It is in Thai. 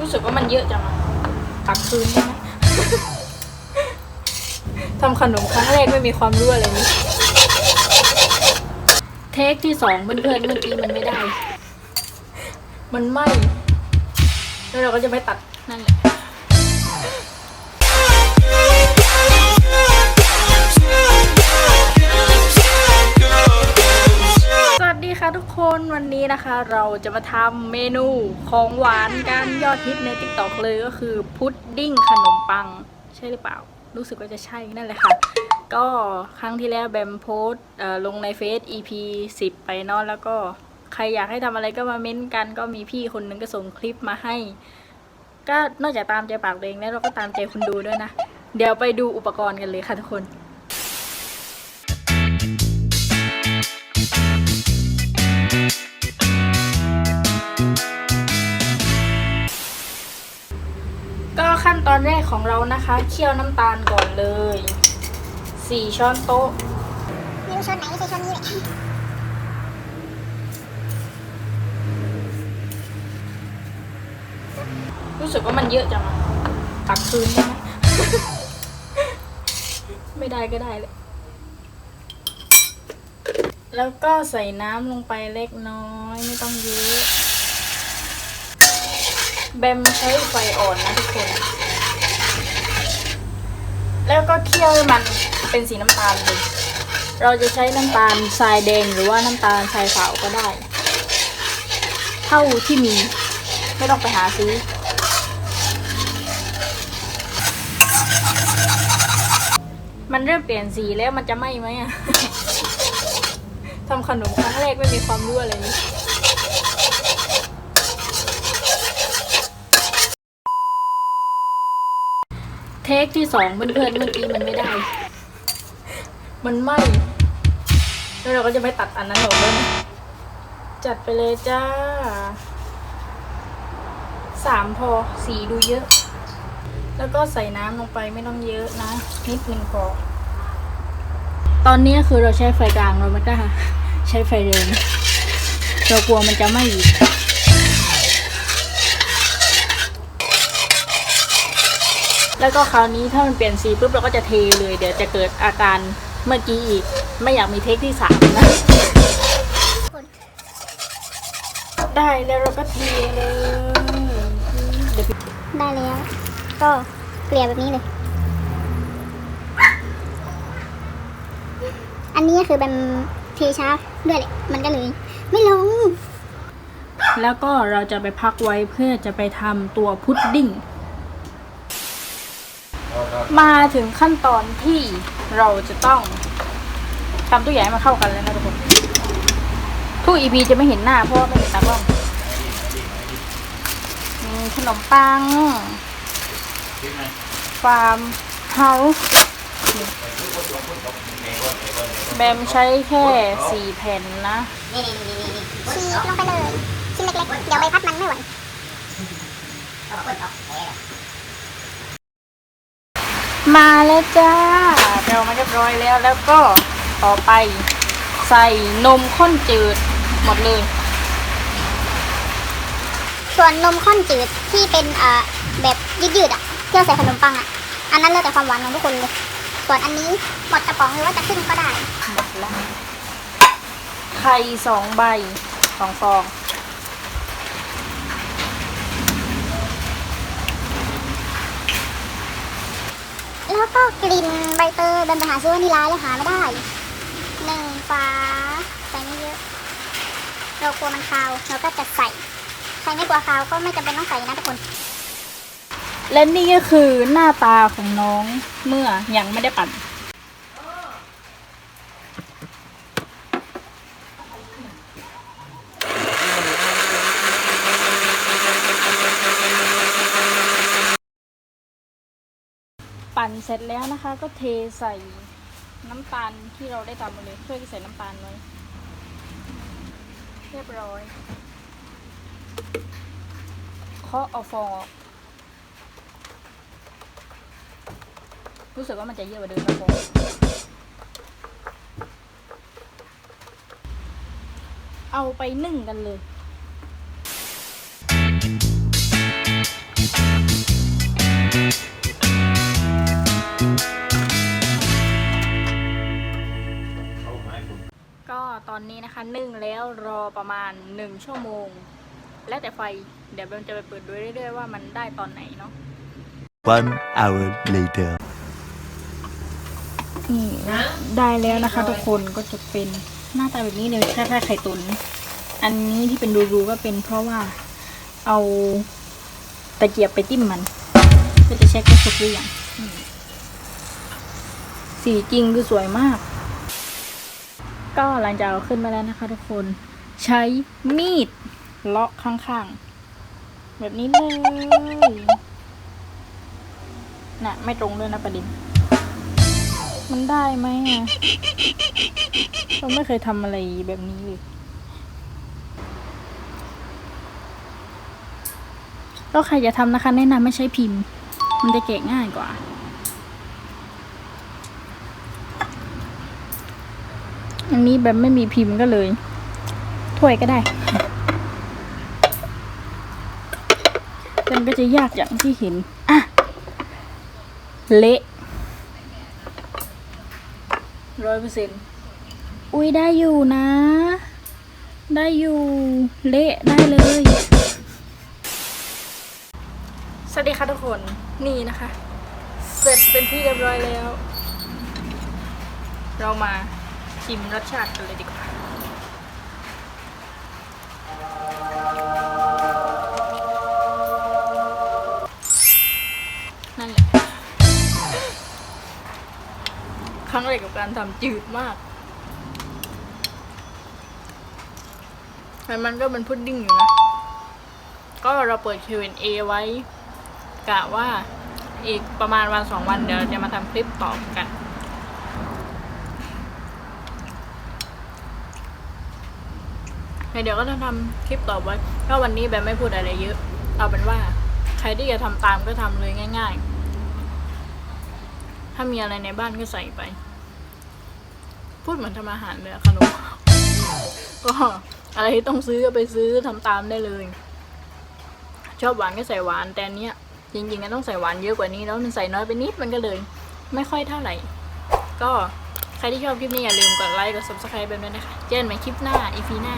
รู้สึกว่ามันเยอะจังอะตักคืนได้ไหม ทำขนมครั้งแรกไม่มีความรู้อะไรนี้เทคที่สองเพื่อนๆเมื่อกี้มันไม่ได้ มันไหมแล้วเราก็จะไปตัดนั่นแหละ ค่ะทุกคนวันนี้นะคะเราจะมาทำเมนูของหวานกันยอดฮิตใน t ิ k t o k เลยก็คือพุดดิ้งขนมปัง ใช่หรือเปล่า รู้สึกว่าจะใช่นั่นแหละค่ะ ก็ครั้งที่แล้วแบมโพสลงในเฟซ EP 10 ไปเนาะแล้วก็ใครอยากให้ทำอะไรก็มาเม้นต์กันก็มีพี่คนนึงก็ส่งคลิปมาให้ ก็นอกจากตามใจปากเองแล้วเราก็ตามใจคนดูด้วยนะ เดี๋ยวไปดูอุปกรณ์กันเลยค่ะทุกคน ขั้นตอนแรกของเรานะคะ เคี่ยวน้ำตาลก่อนเลย 4 ช้อนโต๊ะไม่รู้ช้อนไหนไม่ใช่ช้อนนี้แหละรู้สึกว่ามันเยอะจังอะตักคืนได้ไหมไม่ได้ก็ได้เลย แล้วก็ใส่น้ำลงไปเล็กน้อยไม่ต้องเยอะแบมใช้ไฟอ่อนนะทุกคน แล้วก็เคี่ยวให้มันเป็นสีน้ำตาลเลย เราจะใช้น้ำตาลทรายแดงหรือว่าน้ำตาลทรายขาวก็ได้ เท่าที่มี ไม่ต้องไปหาซื้อมันเริ่มเปลี่ยนสีแล้วมันจะไหม้ไหมอะทำขนมครั้งแรกไม่มีความรู้อะไรนี้ เทคที่สองเพื่อนๆเมื่อกี้มันไม่ได้ มันไหม้แล้วเราก็จะไปตัดอันนั้นออกเลยจัดไปเลยจ้าสามพอสีดูเยอะ แล้วก็ใส่น้ำลงไปไม่ต้องเยอะนะ นิดนึงพอ ตอนนี้คือเราใช้ไฟกลางเราไม่ได้ใช้ไฟแรงเรากลัวมันจะไหม้อีก แล้วก็คราวนี้ถ้ามันเปลี่ยนสีปุ๊บเราก็จะเทเลย เดี๋ยวจะเกิดอาการเมื่อกี้อีก ไม่อยากมีเทคที่สามนะ ได้แล้วเราก็เทเลยได้แล้ว ก็เกลี่ยแบบนี้เลย อันนี้คือเป็นเทช้าด้วยแหละ มันก็เลย ไม่ลง แล้วก็เราจะไปพักไว้เพื่อจะไปทำตัวพุดดิ้ง มาถึงขั้นตอนที่เราจะต้องทำตัวใหญ่ให้มาเข้ากันแล้วนะทุกคน ทุกอีพีจะไม่เห็นหน้าเพราะไม่มีตากล้องมีขนมปังฟาร์มเฮาส์แบมใช้แค่สี่แผ่นนะชีสลงไปเลยชิ้นเล็กๆ เดี๋ยวใบพัดมันไม่ไหว มาแล้วจ้า เรามาเรียบร้อยแล้วแล้วก็ต่อไปใส่นมข้นจืดหมดเลย ส่วนนมข้นจืดที่เป็นเอ่อแบบยืดๆอะที่เราใส่ขนมปังอะ อันนั้นแล้วแต่ความหวานของทุกคนเลย ส่วนอันนี้หมดกระป๋องหรือว่าจะครึ่งก็ได้หมดแล้วไข่สองใบสองฟอง แล้วก็กลิ่นใบเตยเดินไปหาซื้อวานิลาเลยหาไม่ได้หนึ่งฟ้าใส่ไม่เยอะ เรากลัวมันคาวเราก็จะใส่ใครไม่กลัวคาวก็ไม่จำเป็นต้องใส่นะทุกคน และนี่ก็คือหน้าตาของน้องเมื่อยังไม่ได้ปั่น ปั่นเสร็จแล้วนะคะ ก็เทใส่น้ำตาลที่เราได้ทำมาเลยเพื่อจะใส่น้ำตาลไว้เรียบร้อยเคาะเอาฟองออกรู้สึกว่ามันจะเยอะกว่าเดิมนะโฟมเอาไปนึ่งกันเลย อนนี้นะคะนึ่งแล้วรอประมาณหนึ่งชั่วโมง แล้วแต่ไฟเดี๋ยวเบลจะไปเปิดดูเรื่อยๆว่ามันได้ตอนไหนเนาะ One hour later. นี่ได้แล้วนะคะ ทุกคนก็จะเป็นหน้าตาแบบนี้เลยคล้ายๆไข่ตุน อันนี้ที่เป็นรูๆก็เป็นเพราะว่าเอาตะเกียบไปจิ้มมันก็จะเช็คว่าสุกหรือยังนี่สีจริงคือสวยมาก ก็หลังจากเอาขึ้นมาแล้วนะคะ ทุกคนใช้มีดเลาะข้างๆ แบบนี้เลยน่ะ ไม่ตรงด้วยนะประเด็นมันได้ไหมอะเราไม่เคยทำอะไรแบบนี้เลยก็ใครจะทำนะคะ แนะนำไม่ใช้พิมพ์ มันจะแกะง่ายกว่า อันนี้แบบไม่มีพิมพ์ก็เลย ถ้วยก็ได้แต่มันก็จะยากอย่างที่เห็น อะ เละร้อยเปอร์เซ็นต์อุ้ยได้อยู่นะ ได้อยู่เละได้เลย สวัสดีค่ะทุกคน นี่นะคะ เสร็จเป็นที่เรียบร้อยแล้ว เรามา ชิมรสชาติกันเลยดีกว่านั่นแหละ ครั้งแรกกับการทำจืดมากแต่มันก็เป็นพุดดิ้งอยู่นะ ก็เราเปิด Q&A ไว้กะว่าอีกประมาณวันสองวันเดี๋ยวจะมาทำคลิปตอบกัน เดี๋ยวก็จะทำคลิปตอบไว้ก็วันนี้แบบไม่พูดอะไรเยอะ เอาเป็นว่า ใครที่จะทำตามก็ทำเลยง่าย ๆ ถ้ามีอะไรในบ้านก็ใส่ไป พูดเหมือนทำอาหารเลยขนมก็อะไรที่ต้องซื้อก็ไปซื้อทำตามได้เลย ชอบหวานก็ใส่หวานแต่เนี้ยจริงๆก็ต้องใส่หวานเยอะกว่านี้แล้วมันใส่น้อยไปนิดมันก็เลย ไม่ค่อยเท่าไหร่ ก็ใครที่ชอบคลิปนี้อย่าลืมกดไลค์กด subscribe แบบนี้นะคะ เจอกันใหม่คลิปหน้าอีพีหน้า